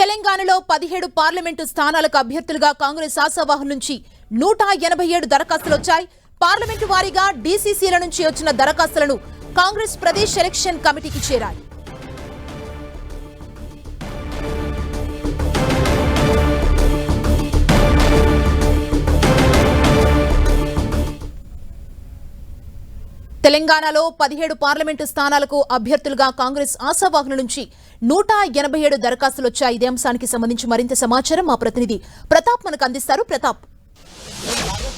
తెలంగాణలో పదిహేడు పార్లమెంటు స్థానాలకు అభ్యర్థులుగా కాంగ్రెస్ ఆశావాహుల నుంచి నూట ఎనభై ఏడు దరఖాస్తులు వచ్చాయి. పార్లమెంటు వారీగా డీసీసీల నుంచి వచ్చిన దరఖాస్తులను కాంగ్రెస్ ప్రదేశ్ సెలక్షన్ కమిటీకి చేరాయి. తెలంగాణలో పదిహేడు పార్లమెంటు స్థానాలకు అభ్యర్థులుగా కాంగ్రెస్ ఆశావాహుల నుంచి నూట ఎనభై ఏడు దరఖాస్తులు వచ్చాయి ఇదే అంశానికి సంబంధించి మరింత సమాచారం మా ప్రతినిధి ప్రతాప్ మనకు అందిస్తారు. ప్రతాప్.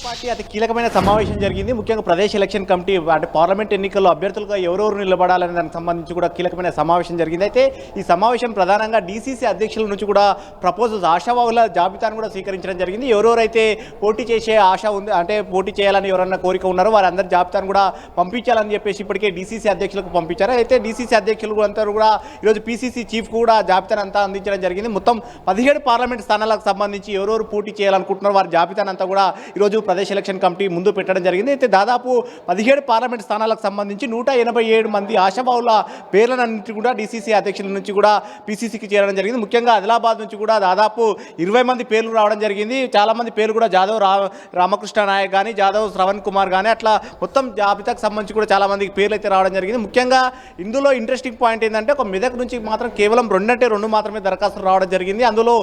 పార్టీ అతి కీలకమైన సమావేశం జరిగింది. ముఖ్యంగా ప్రదేశ్ ఎలక్షన్ కమిటీ అంటే పార్లమెంట్ ఎన్నికల్లో అభ్యర్థులుగా ఎవరెవరు నిలబడాలనే దానికి సంబంధించి కూడా కీలకమైన సమావేశం జరిగింది. అయితే ఈ సమావేశం ప్రధానంగా డీసీసీ అధ్యక్షుల నుంచి కూడా ప్రపోజల్స్ ఆశావాహుల జాబితాను కూడా స్వీకరించడం జరిగింది. ఎవరెవరైతే పోటీ చేసే ఆశ ఉంది అంటే పోటీ చేయాలని ఎవరన్నా కోరిక ఉన్నారో వారందరి జాబితాను కూడా పంపించాలని చెప్పేసి ఇప్పటికే డీసీసీ అధ్యక్షులకు పంపించారు. అయితే డీసీసీ అధ్యక్షులు అందరూ కూడా ఈరోజు పీసీసీ చీఫ్ కూడా జాబితాను అంతా అందించడం జరిగింది. మొత్తం పదిహేడు పార్లమెంట్ స్థానాలకు సంబంధించి ఎవరెవరు పోటీ చేయాలనుకుంటున్నారో వారి జాబితాను అంతా కూడా ఈరోజు ప్రదేశ్ ఎలక్షన్ కమిటీ ముందు పెట్టడం జరిగింది. అయితే దాదాపు పదిహేడు పార్లమెంట్ స్థానాలకు సంబంధించి నూట ఎనభై ఏడు మంది ఆశాభావుల పేర్లన్నింటి కూడా డీసీసీ అధ్యక్షుల నుంచి కూడా పీసీసీకి చేరడం జరిగింది. ముఖ్యంగా ఆదిలాబాద్ నుంచి కూడా దాదాపు ఇరవై మంది పేర్లు రావడం జరిగింది. చాలా మంది పేర్లు కూడా జాదవ్ రా రామకృష్ణ నాయక్ కానీ జాదవ్ శ్రవణ్ కుమార్ కానీ అట్లా మొత్తం జాబితాకు సంబంధించి కూడా చాలామందికి పేర్లు అయితే రావడం జరిగింది. ముఖ్యంగా ఇందులో ఇంట్రెస్టింగ్ పాయింట్ ఏంటంటే ఒక మెదక్ నుంచి మాత్రం కేవలం రెండంటే రెండు మాత్రమే దరఖాస్తులు రావడం జరిగింది. అందులో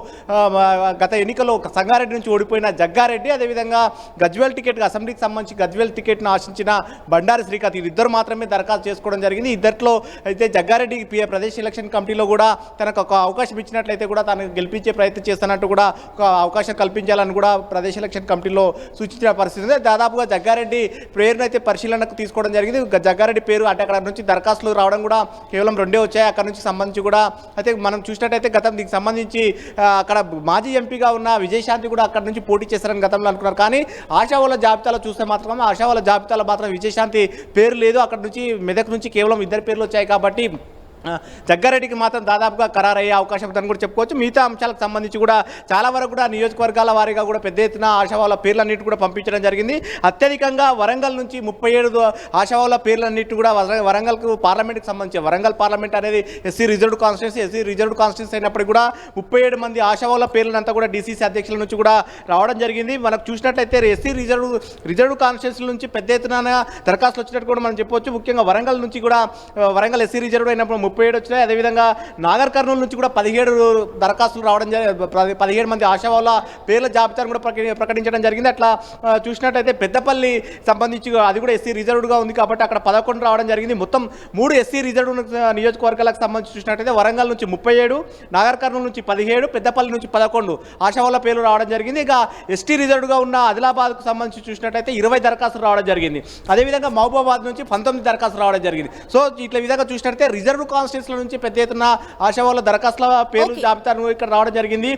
గత ఎన్నికల్లో సంగారెడ్డి నుంచి ఓడిపోయిన జగ్గారెడ్డి అదేవిధంగా గజ్వేల్ టికెట్ అసెంబ్లీకి సంబంధించి గజ్వేల్ టికెట్ను ఆశించిన బండారి శ్రీకాంత్ వీరిద్దరు మాత్రమే దరఖాస్తు చేసుకోవడం జరిగింది. ఇద్దరిలో అయితే జగ్గారెడ్డి పి- ప్రదేశ్ ఎలక్షన్ కమిటీలో కూడా తనకు ఒక అవకాశం ఇచ్చినట్లయితే కూడా తనకు గెలిపించే ప్రయత్నం చేస్తున్నట్టు కూడా ఒక అవకాశం కల్పించాలని కూడా ప్రదేశ్ ఎలక్షన్ కమిటీలో సూచించిన పరిస్థితి ఉంది. దాదాపుగా జగ్గారెడ్డి పేరును అయితే పరిశీలనకు తీసుకోవడం జరిగింది. జగ్గారెడ్డి పేరు అంటే అక్కడ నుంచి దరఖాస్తులు రావడం కూడా కేవలం రెండే వచ్చాయి. అక్కడ నుంచి సంబంధించి కూడా అయితే మనం చూసినట్టయితే గతం దీనికి సంబంధించి అక్కడ మాజీ ఎంపీగా ఉన్న విజయశాంతి కూడా అక్కడ నుంచి పోటీ చేస్తారని గతంలో అనుకున్నారు. కానీ ఆశావాల జాబితాలో చూస్తే మాత్రం ఆశావాల జాబితాలో మాత్రం విజయశాంతి పేరు లేదు. అక్కడ నుంచి మెదక్ నుంచి కేవలం ఇద్దరు పేర్లు వచ్చాయి కాబట్టి జగ్గారెడ్డికి మాత్రం దాదాపుగా ఖరారయ్యే అవకాశం ఉందని కూడా చెప్పుకోవచ్చు. మిగతా అంశాలకు సంబంధించి కూడా చాలా వరకు కూడా నియోజకవర్గాల వారీగా కూడా పెద్ద ఎత్తున ఆశావాళ్ళ పేర్లన్నిటి కూడా పంపించడం జరిగింది. అత్యధికంగా వరంగల్ నుంచి ముప్పై ఏడు ఆశావాళ్ళ పేర్లన్నిటి కూడా వర- వరంగల్కు పార్లమెంట్కి సంబంధించి వరంగల్ పార్లమెంట్ అనేది SC reserved constituency SC reserved constituency అయినప్పటికీ కూడా ముప్పై ఏడు మంది ఆశావాళ్ళ పేర్లంతా కూడా డీసీసీ అధ్యక్షుల నుంచి కూడా రావడం జరిగింది. మనకు చూసినట్లయితే ఎస్సీ రిజర్వ్ రిజర్వ్ కాన్స్టిట్యూన్సీ నుంచి పెద్ద ఎత్తున దరఖాస్తులు వచ్చినట్టు కూడా మనం చెప్పవచ్చు ముఖ్యంగా వరంగల్ నుంచి కూడా వరంగల్ ఎస్సీ రిజర్వ్ అయినప్పుడు ముప్పై ఏడు వచ్చినాయి. అదేవిధంగా నాగర్ కర్నూలు నుంచి కూడా పదిహేడు దరఖాస్తులు రావడం జరిగింది పదిహేడు మంది ఆశావాళ్ళ పేర్ల జాబితాను కూడా ప్రకటించడం జరిగింది. అట్లా చూసినట్టయితే పెద్దపల్లి సంబంధించి అది కూడా ఎస్సీ రిజర్వ్డ్గా ఉంది కాబట్టి అక్కడ పదకొండు రావడం జరిగింది. మొత్తం మూడు ఎస్సీ రిజర్వ్ నియోజకవర్గాలకు సంబంధించి చూసినట్టయితే వరంగల్ నుంచి ముప్పై ఏడు నాగర్ కర్నూలు నుంచి పదిహేడు పెద్దపల్లి నుంచి పదకొండు ఆశావాళ్ళ పేర్లు రావడం జరిగింది. ఇక ఎస్టీ రిజర్వ్డ్గా ఉన్న ఆదిలాబాద్కు సంబంధించి చూసినట్టయితే ఇరవై దరఖాస్తులు రావడం జరిగింది. అదేవిధంగా మహబూబాబాద్ నుంచి పంతొమ్మిది దరఖాస్తులు రావడం జరిగింది. సో ఇట్లా విధంగా చూసినట్టయితే రిజర్వ్ కాన్స్టిట్యూన్సీల నుంచి పెద్ద ఎత్తున ఆశావాళ్ళ దరఖాస్తుల పేర్లు. జాబితాను ఇక్కడ రావడం జరిగింది.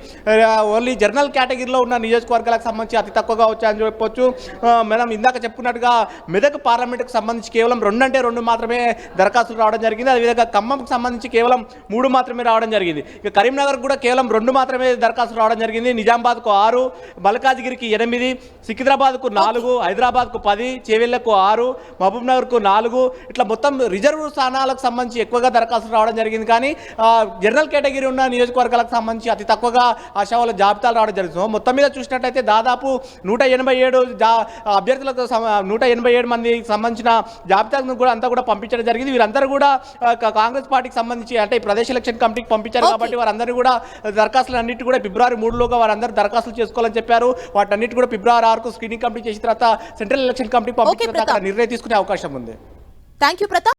ఓన్లీ జనరల్ కేటగిరీలో ఉన్న నియోజకవర్గాలకు సంబంధించి అతి తక్కువగా వచ్చాయని చెప్పొచ్చు. మనం ఇందాక చెప్పుకున్నట్టుగా మెదక్ పార్లమెంట్కి సంబంధించి కేవలం రెండు అంటే రెండు మాత్రమే దరఖాస్తులు రావడం జరిగింది. అదేవిధంగా ఖమ్మంకి సంబంధించి కేవలం మూడు మాత్రమే రావడం జరిగింది. ఇక కరీంనగర్ కూడా కేవలం రెండు మాత్రమే దరఖాస్తులు రావడం జరిగింది. నిజామాబాద్కు ఆరు మల్కాజ్గిరికి ఎనిమిది సికింద్రాబాద్కు నాలుగు హైదరాబాద్కు పది చేవెళ్ళకు ఆరు మహబూబ్ నగర్కు నాలుగు. ఇట్లా మొత్తం రిజర్వ్ స్థానాలకు సంబంధించి ఎక్కువగా దరఖాస్తులు రావడం జరిగింది. కానీ జనరల్ కేటగిరీ ఉన్న నియోజకవర్గాలకు సంబంధించి అతి తక్కువగా ఆశావాళ్ళ జాబితాలు రావడం జరిగింది. సో మొత్తం మీద చూసినట్టయితే దాదాపు నూట ఎనభై ఏడు జా అభ్యర్థులకు నూట ఎనభై ఏడు మందికి సంబంధించిన జాబితాను కూడా అంతా కూడా పంపించడం జరిగింది. వీరందరూ కూడా కాంగ్రెస్ పార్టీకి సంబంధించి అంటే ప్రదేశ్ ఎలక్షన్ కమిటీకి పంపించారు. కాబట్టి వారందరూ కూడా దరఖాస్తులు అన్నిటి కూడా ఫిబ్రవరి మూడులోగా వారందరూ దరఖాస్తులు చేసుకోవాలని చెప్పారు. వాటన్నిటి కూడా ఫిబ్రవరి ఆరుకు స్క్రీనింగ్ కంప్లీట్ చేసిన తర్వాత సెంట్రల్ ఎలక్షన్ కమిటీ పంపించిన తర్వాత నిర్ణయం తీసుకునే అవకాశం ఉంది. Thank you Pratap.